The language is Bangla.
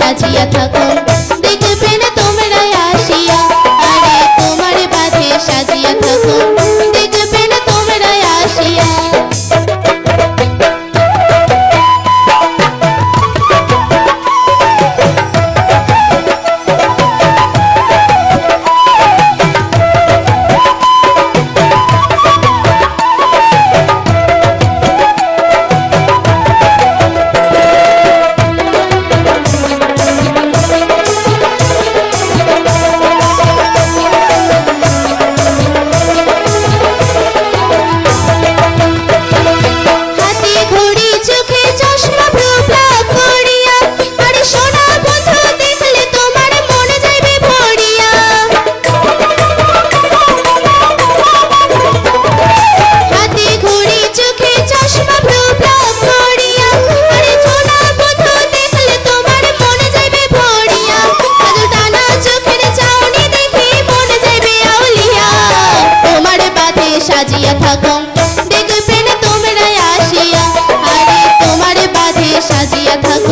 সাজিয়া থাকো। দেখবে না তোমরা আসিয়া আরে তোমার পাশে সাজিয়া থাকো। সাজিয়া থাকো। দেখবেন তোমরা আসিয়া। আরে তোমার বাঁধে সাজিয়া থাকো।